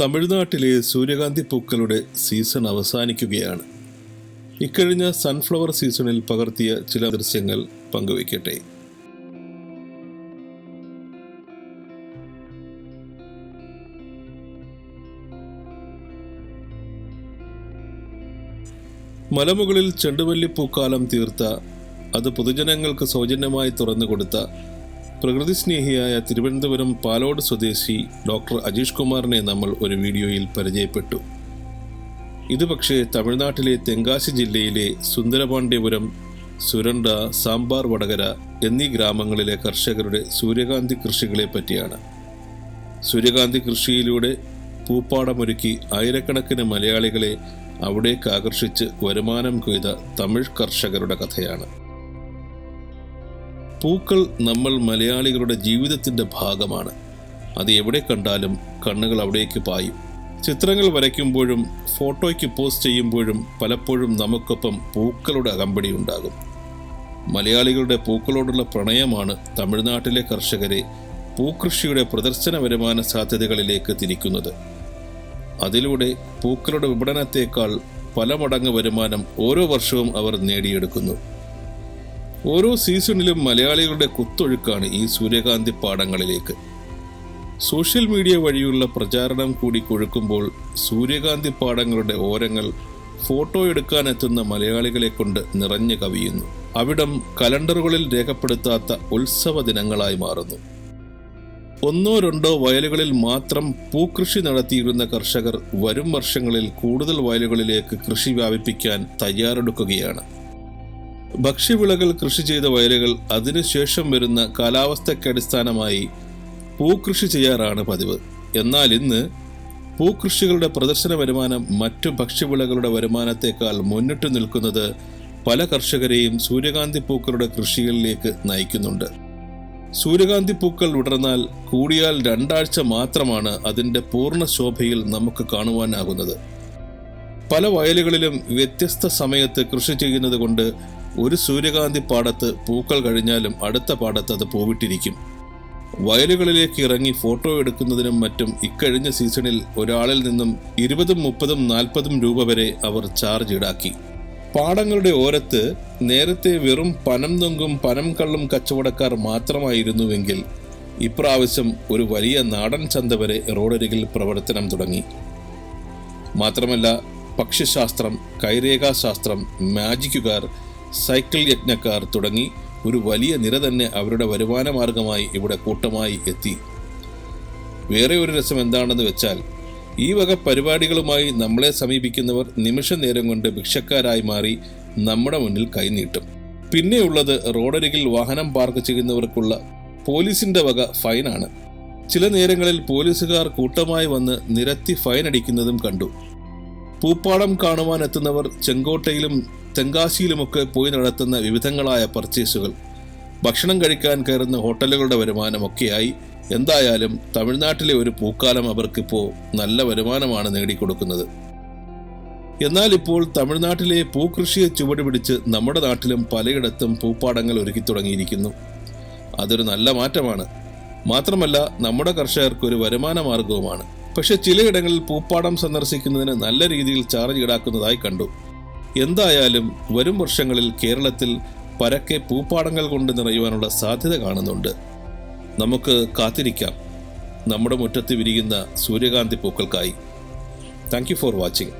തമിഴ്നാട്ടിലെ സൂര്യകാന്തി പൂക്കളുടെ സീസൺ അവസാനിക്കുകയാണ്. ഇക്കഴിഞ്ഞ സൺഫ്ലവർ സീസണിൽ പകർത്തിയ ചില ദൃശ്യങ്ങൾ പങ്കുവയ്ക്കട്ടെ. മലമുകളിൽ ചെണ്ടുമല്ലിപ്പൂക്കാലം തീർത്ത അത് പൊതുജനങ്ങൾക്ക് സൗജന്യമായി തുറന്നു കൊടുത്ത പ്രകൃതി സ്നേഹിയായ തിരുവനന്തപുരം പാലോട് സ്വദേശി ഡോക്ടർ അജീഷ് കുമാറിനെ നമ്മൾ ഒരു വീഡിയോയിൽ പരിചയപ്പെട്ടു. ഇത് പക്ഷേ തമിഴ്നാട്ടിലെ തെങ്കാശി ജില്ലയിലെ സുന്ദരപാണ്ഡ്യപുരം സുരണ്ട സാമ്പാർ വടകര എന്നീ ഗ്രാമങ്ങളിലെ കർഷകരുടെ സൂര്യകാന്തി കൃഷികളെ പറ്റിയാണ്. സൂര്യകാന്തി കൃഷിയിലൂടെ പൂപ്പാടമൊരുക്കി ആയിരക്കണക്കിന് മലയാളികളെ അവിടേക്ക് ആകർഷിച്ച് വരുമാനം കൊയ്ത തമിഴ് കർഷകരുടെ കഥയാണ്. പൂക്കൾ നമ്മൾ മലയാളികളുടെ ജീവിതത്തിന്റെ ഭാഗമാണ്. അത് എവിടെ കണ്ടാലും കണ്ണുകൾ അവിടേക്ക് പായും. ചിത്രങ്ങൾ വരയ്ക്കുമ്പോഴും ഫോട്ടോയ്ക്ക് പോസ്റ്റ് ചെയ്യുമ്പോഴും പലപ്പോഴും നമുക്കൊപ്പം പൂക്കളുടെ അകമ്പടി ഉണ്ടാകും. മലയാളികളുടെ പൂക്കളോടുള്ള പ്രണയമാണ് തമിഴ്നാട്ടിലെ കർഷകരെ പൂക്കൃഷിയുടെ പ്രദർശന വരുമാന സാധ്യതകളിലേക്ക് തിരിക്കുന്നത്. അതിലൂടെ പൂക്കളുടെ വിപണനത്തേക്കാൾ പല മടങ്ങ് വരുമാനം ഓരോ വർഷവും അവർ നേടിയെടുക്കുന്നു. ഓരോ സീസണിലും മലയാളികളുടെ കുത്തൊഴുക്കാണ് ഈ സൂര്യകാന്തി പാടങ്ങളിലേക്ക് സോഷ്യൽ മീഡിയ വഴിയുള്ള പ്രചാരണം കൂടി കൊഴുക്കുമ്പോൾ സൂര്യകാന്തി പാടങ്ങളുടെ ഓരങ്ങൾ ഫോട്ടോ എടുക്കാനെത്തുന്ന മലയാളികളെ കൊണ്ട് നിറഞ്ഞു കവിയുന്നു. അവിടം കലണ്ടറുകളിൽ രേഖപ്പെടുത്താത്ത ഉത്സവ ദിനങ്ങളായി മാറുന്നു. ഒന്നോ രണ്ടോ വയലുകളിൽ മാത്രം പൂക്കൃഷി നടത്തിയിരുന്ന കർഷകർ വരും വർഷങ്ങളിൽ കൂടുതൽ വയലുകളിലേക്ക് കൃഷി വ്യാപിപ്പിക്കാൻ തയ്യാറെടുക്കുകയാണ്. ഭക്ഷ്യവിളകൾ കൃഷി ചെയ്ത വയലുകൾ അതിനുശേഷം വരുന്ന കാലാവസ്ഥയ്ക്കടിസ്ഥാനമായി പൂക്കൃഷി ചെയ്യാറാണ് പതിവ്. എന്നാൽ ഇന്ന് പൂക്കൃഷികളുടെ പ്രദർശന വരുമാനം മറ്റു ഭക്ഷ്യവിളകളുടെ വരുമാനത്തേക്കാൾ മുന്നിട്ട് നിൽക്കുന്നത് പല കർഷകരെയും സൂര്യകാന്തി പൂക്കളുടെ കൃഷികളിലേക്ക് നയിക്കുന്നുണ്ട്. സൂര്യകാന്തി പൂക്കൾ ഉടർന്നാൽ കൂടിയാൽ രണ്ടാഴ്ച മാത്രമാണ് അതിന്റെ പൂർണ ശോഭയിൽ നമുക്ക് കാണുവാനാകുന്നത്. പല വയലുകളിലും വ്യത്യസ്ത സമയത്ത് കൃഷി ചെയ്യുന്നത് കൊണ്ട് ഒരു സൂര്യകാന്തി പാടത്ത് പൂക്കൾ കഴിഞ്ഞാലും അടുത്ത പാടത്ത് അത് പൂവിട്ടിരിക്കും. വയലുകളിലേക്ക് ഇറങ്ങി ഫോട്ടോ എടുക്കുന്നതിനും മറ്റും ഇക്കഴിഞ്ഞ സീസണിൽ ഒരാളിൽ നിന്നും ഇരുപതും മുപ്പതും നാൽപ്പതും രൂപ വരെ അവർ ചാർജ് ഈടാക്കി. പാടങ്ങളുടെ ഓരത്ത് നേരത്തെ വെറും പനം നൊങ്കും പനം കള്ളും കച്ചവടക്കാർ മാത്രമായിരുന്നുവെങ്കിൽ ഇപ്രാവശ്യം ഒരു വലിയ നാടൻ ചന്ത വരെ റോഡരികിൽ പ്രവർത്തനം തുടങ്ങി. മാത്രമല്ല പക്ഷിശാസ്ത്രം കൈരേഖാശാസ്ത്രം മാജിക്കുകാർ സൈക്കിൾ യജ്ഞക്കാർ തുടങ്ങി ഒരു വലിയ നിര തന്നെ അവരുടെ വരുമാന മാർഗമായി ഇവിടെ കൂട്ടമായി എത്തി. വേറെ ഒരു രസം എന്താണെന്ന് വെച്ചാൽ ഈ വക പരിപാടികളുമായി നമ്മളെ സമീപിക്കുന്നവർ നിമിഷ നേരം കൊണ്ട് ഭിക്ഷക്കാരായി മാറി നമ്മുടെ മുന്നിൽ കൈനീട്ടും പിന്നെയുള്ളത് റോഡരികിൽ വാഹനം പാർക്ക് ചെയ്യുന്നവർക്കുള്ള പോലീസിന്റെ വക ഫൈനാണ്. ചില നേരങ്ങളിൽ പോലീസുകാർ കൂട്ടമായി വന്ന് നിരത്തി ഫൈൻ അടിക്കുന്നതും കണ്ടു. പൂപ്പാടം കാണുവാൻ എത്തുന്നവർ ചെങ്കോട്ടയിലും തെങ്കാശിയിലുമൊക്കെ പോയി നടത്തുന്ന വിവിധങ്ങളായ പർച്ചേസുകൾ ഭക്ഷണം കഴിക്കാൻ കയറുന്ന ഹോട്ടലുകളുടെ വരുമാനമൊക്കെയായി. എന്തായാലും തമിഴ്നാട്ടിലെ ഒരു പൂക്കാലം അവർക്കിപ്പോൾ നല്ല വരുമാനമാണ് നേടിക്കൊടുക്കുന്നത്. എന്നാൽ ഇപ്പോൾ തമിഴ്നാട്ടിലെ പൂക്കൃഷിയെ ചുവടുപിടിച്ച് നമ്മുടെ നാട്ടിലും പലയിടത്തും പൂപ്പാടങ്ങൾ ഒരുക്കി തുടങ്ങിയിരിക്കുന്നു. അതൊരു നല്ല മാറ്റമാണ്. മാത്രമല്ല നമ്മുടെ കർഷകർക്ക് ഒരു വരുമാന മാർഗവുമാണ് പക്ഷെ ചിലയിടങ്ങളിൽ പൂപ്പാടം സന്ദർശിക്കുന്നതിന് നല്ല രീതിയിൽ ചാർജ് ഈടാക്കുന്നതായി കണ്ടു. എന്തായാലും വരും വർഷങ്ങളിൽ കേരളത്തിൽ പരക്കെ പൂപ്പാടങ്ങൾ കൊണ്ട് നിറയുവാനുള്ള സാധ്യത കാണുന്നുണ്ട്. നമുക്ക് കാത്തിരിക്കാം. നമ്മുടെ മുറ്റത്ത് വിരിയുന്ന സൂര്യകാന്തി പൂക്കൾക്കായി. Thank for watching